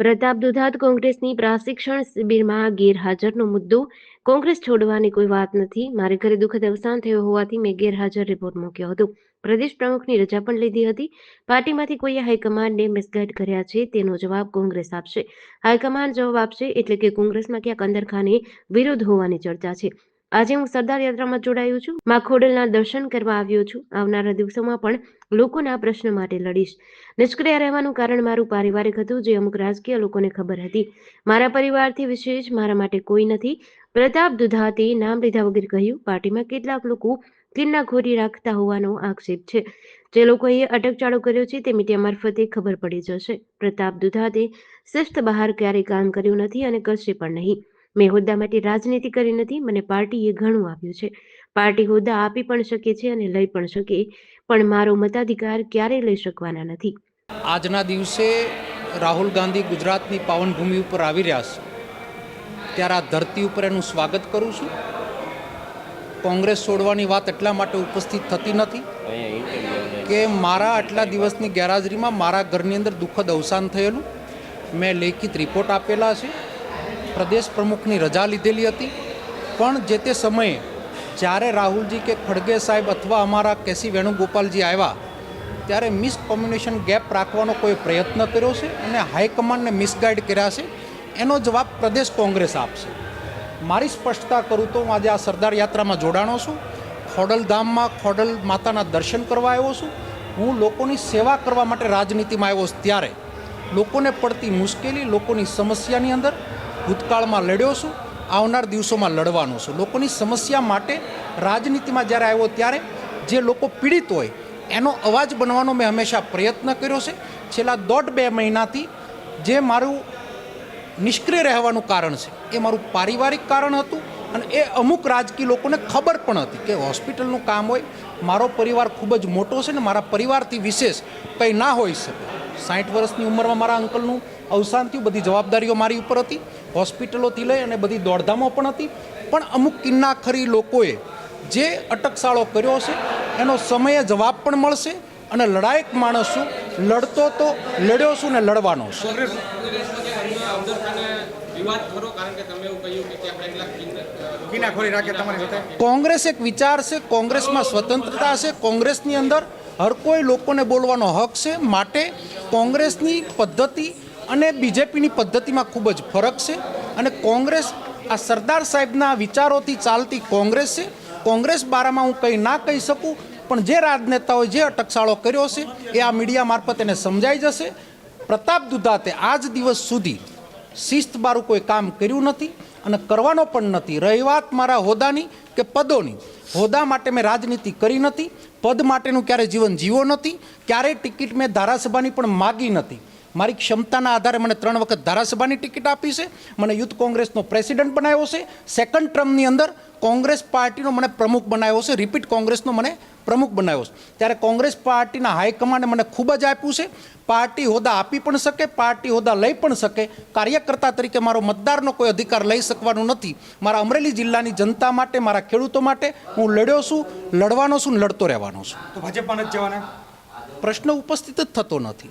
પ્રતાપ દુધાત કોંગ્રેસની પ્રશિક્ષણ શિબિરમાં ગેરહાજરનો મુદ્દો. કોંગ્રેસ છોડવાની કોઈ વાત નથી. મારે ઘરે દુઃખદ અવસાન થયો હોવાથી મેં ગેરહાજર રિપોર્ટ મૂક્યો હતો. પ્રદેશ પ્રમુખની રજા પણ લીધી હતી. પાર્ટીમાંથી કોઈએ હાઈકમાન્ડને મિસગાઈડ કર્યા છે તેનો જવાબ કોંગ્રેસ આપશે. હાઈકમાન્ડ જવાબ આપશે એટલે કે કોંગ્રેસમાં ક્યાંક અંદરખાને વિરોધ હોવાની ચર્ચા છે. આજે હું સરદાર યાત્રામાં જોડાયું છું. મા ખોડલના દર્શન કરવા આવ્યો છું. આવનારા દિવસોમાં પણ લોકોના પ્રશ્ન માટે લડીશ. નિષ્ક્રિય રહેવાનું કારણ મારું પારિવારિક હતું, જે અમુક રાજકીય લોકોને ખબર હતી. મારા પરિવારથી વિશેષ મારા માટે કોઈ નથી. પ્રતાપ દુધાતી નામ લીધા વગર કહ્યું, પાર્ટીમાં કેટલાક લોકો કિન્નાખોરી રાખતા હોવાનો આક્ષેપ છે. જે લોકોએ અટકચાળો કર્યો છે તે મીડિયા મારફતે ખબર પડી જશે. પ્રતાપ દુધાતે શિસ્ત બહાર ક્યારેય કામ કર્યું નથી અને કરશે પણ નહીં. મેં હોદ્દા માટે રાજનીતિ કરી નથી, મને પાર્ટીએ ઘણું આપ્યું છે. પાર્ટી હોદ્દા આપી પણ શકે છે અને લઈ પણ શકે, પણ મારો મતાધિકાર ક્યારેય લઈ શકવાના નથી. આજના દિવસે રાહુલ ગાંધી ગુજરાતની પાવનભૂમિ ઉપર આવી રહ્યા છે. ત્યારે આ ધરતી ઉપર એનું સ્વાગત કરું છું. કોંગ્રેસ છોડવાની વાત એટલા માટે ઉપસ્થિત થતી નથી કે મારા આટલા દિવસની ગેરહાજરીમાં મારા ઘરની અંદર દુઃખદ અવસાન થયેલું. મેં લેખિત રિપોર્ટ આપેલા છે. પ્રદેશ પ્રમુખની રજા લીધેલી હતી. પણ જે તે સમયે જ્યારે રાહુલજી કે ખડગે સાહેબ અથવા અમારા કેસી વેણુગોપાલજી આવ્યા, ત્યારે મિસકોમ્યુનિકેશન ગેપ રાખવાનો કોઈ પ્રયત્ન કર્યો છે અને હાઈકમાન્ડને મિસગાઈડ કર્યા છે? એનો જવાબ પ્રદેશ કોંગ્રેસ આપશે. મારી સ્પષ્ટતા કરું તો હું આજે આ સરદાર યાત્રામાં જોડાણો છું. ખોડલધામમાં ખોડલ માતાના દર્શન કરવા આવ્યો છું. હું લોકોની સેવા કરવા માટે રાજનીતિમાં આવ્યો છું. ત્યારે લોકોને પડતી મુશ્કેલી, લોકોની સમસ્યાની અંદર ભૂતકાળમાં લડ્યો છું, આવનાર દિવસોમાં લડવાનો છું. લોકોની સમસ્યા માટે રાજનીતિમાં જ્યારે આવ્યો ત્યારે જે લોકો પીડિત હોય, એનો અવાજ બનવાનો મેં હંમેશા પ્રયત્ન કર્યો છે. છેલ્લા દોઢ બે મહિનાથી જે મારું નિષ્ક્રિય રહેવાનું કારણ છે, એ મારું પારિવારિક કારણ હતું અને એ અમુક રાજકીય લોકોને ખબર પણ હતી કે હોસ્પિટલનું કામ હોય, મારો પરિવાર ખૂબ જ મોટો છે ને મારા પરિવારથી વિશેષ કંઈ ના હોઈ શકે. સાઠ વર્ષની ઉંમરમાં મારા અંકલનું અવસાન થયું બધી જવાબદારીઓ મારી ઉપર હતી, હોસ્પિટલોથી લઈ અને બધી દોડધામો પણ હતી. પણ અમુક કિન્નાખરી લોકોએ જે અટકશાળો કર્યો છે એનો સમયે જવાબ પણ મળશે અને લડાયક માણસ છું લડતો તો લડ્યો છું ને લડવાનો છું. વિવાદ ખરો કારણ કે તમે એવું કહ્યું કે ત્યાં કેટલાક કિનાખોરી રાખે તમારી સાથે? કોંગ્રેસ એક વિચાર છે કોંગ્રેસમાં સ્વતંત્રતા છે કોંગ્રેસની અંદર હર કોઈ લોકોને બોલવાનો હક છે માટે કોંગ્રેસની પદ્ધતિ અને બીજેપીની પદ્ધતિમાં ખૂબ જ ફરક છે. અને કોંગ્રેસ આ સરદાર સાહેબના વિચારોથી ચાલતી કોંગ્રેસ છે. કોંગ્રેસ બારામાં હું કંઈ ના કહી શકું પણ જે રાજનેતાઓએ જે અટકશાળો કર્યો છે એ આ મીડિયા મારફત એને સમજાઈ જશે. પ્રતાપ દુધાતે આજ દિવસ સુધી શિસ્ત મારું કોઈ કામ કર્યું નથી અને કરવાનો પણ નથી. રહી વાત મારા હોદ્દાની કે પદોની. હોદ્દા માટે મેં રાજનીતિ કરી નથી. પદ માટેનું ક્યારેય જીવન જીવો નથી. ક્યારેય ટિકિટ મેં ધારાસભાની પણ માગી નથી. મારી ક્ષમતાના આધારે મને ત્રણ વખત ધારાસભાની ટિકિટ આપી છે મને યુથ કોંગ્રેસનો પ્રેસિડન્ટ બનાવ્યો છે સેકન્ડ ટર્મની અંદર કોંગ્રેસ પાર્ટીનો મને પ્રમુખ બનાવ્યો છે રિપીટ કોંગ્રેસનો મને પ્રમુખ બનાવ્યો છે. ત્યારે કોંગ્રેસ પાર્ટીના હાઈકમાન્ડે મને ખૂબ જ આપ્યું છે પાર્ટી હોદ્દા આપી પણ શકે પાર્ટી હોદ્દા લઈ પણ શકે કાર્યકર્તા તરીકે મારો મતદારનો કોઈ અધિકાર લઈ શકવાનું નથી. મારા અમરેલી જિલ્લાની જનતા માટે મારા ખેડૂતો માટે હું લડ્યો છું લડવાનો છું લડતો રહેવાનો છું. તો ભાજપમાં નથી જવાના? પ્રશ્ન ઉપસ્થિત જ થતો નથી.